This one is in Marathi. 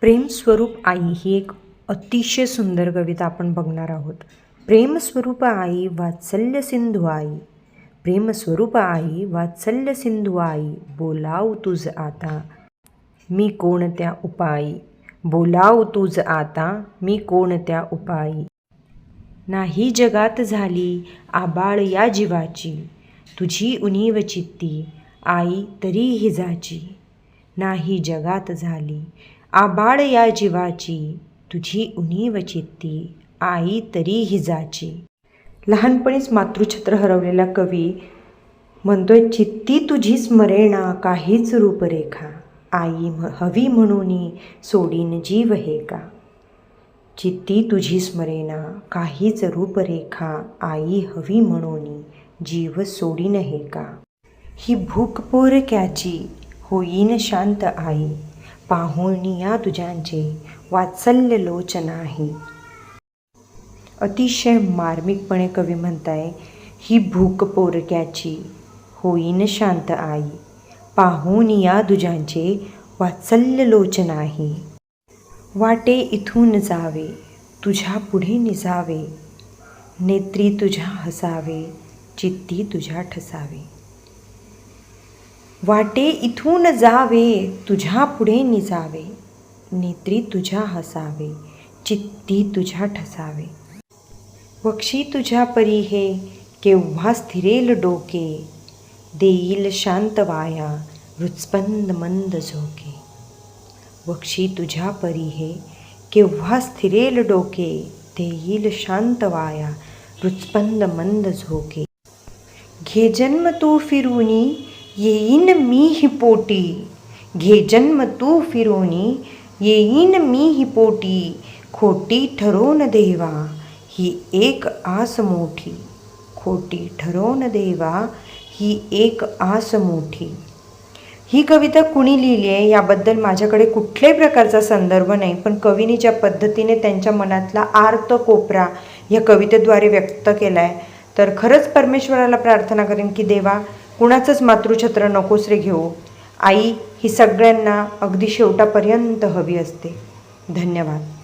प्रेमस्वरूप आई ही एक अतिशय सुंदर कविता आपण बघणार आहोत. प्रेमस्वरूप आई वात्सल्य सिंधू आई. प्रेमस्वरूप आई वात्सल्य सिंधू आई बोलाव तुझ आता मी कोणत्या उपायी बोलाव तुझ आता मी कोणत्या उपायी नाही जगात झाली आबाळ या जीवाची तुझी उणीव चित्ती आई तरी हिजाची. नाही जगात झाली. आबाळ या जीवाची तुझी उणीव चित्ती आई तरी हिजाची. लहानपणीच मातृछत्र हरवलेला कवी म्हणतोय चित्ती तुझी स्मरेणा काहीच रूपरेखा. आई हवी म्हणून सोडीन जीव हे का? चित्ती तुझी स्मरेना काहीच रूपरेखा. आई हवी म्हणून जीव सोडीन हे का? ही भूक पोरक्याची होईन शांत आई. पाहुणी या तुझ्यांचे वात्सल्य लोचन आहे. अतिशय मार्मिकपणे कवी म्हणताय ही भूक पोरक्याची होईन शांत आई. पाहून या दुजांचे वात्सल्य लोचन आहे. वाटे इथून जावे तुझ्या पुढे निजावे. नेत्री तुझ्या हसावे चित्ती तुझ्या ठसावे. वाटे इथून जावे तुझ्या पुढे निजावे. नेत्री तुझ्या हसावे चित्ती तुझ्या ठसावे. वक्षी तुझ्या परी हे केव्हा स्थिरेल डोके. देईल शांत वाया रुचपंद मंद झोके. वक्षी तुझ्या परी हे केव्हा स्थिरेल डोके. देईल शांत वाया रुचपंद मंद झोके. घे जन्म तू फिरूनी येईन मी हिपोटी घे जन्म तू फिरोनी येईन मी हिपोटी खोटी ठरवून देवा ही एक आस मोठी. खोटी ठरवून देवा ही एक आस मोठी. ही कविता कुणी लिहिली आहे याबद्दल माझ्याकडे कुठल्याही प्रकारचा संदर्भ नाही पण कवीने ज्या पद्धतीने त्यांच्या मनातला आर्त कोपरा या कवितेद्वारे व्यक्त केला आहे तर खरंच परमेश्वराला प्रार्थना करेन की देवा कुणाचंच मातृछत्र नकोस रे घेऊ. आई ही सगळ्यांना अगदी शेवटापर्यंत हवी असते. धन्यवाद.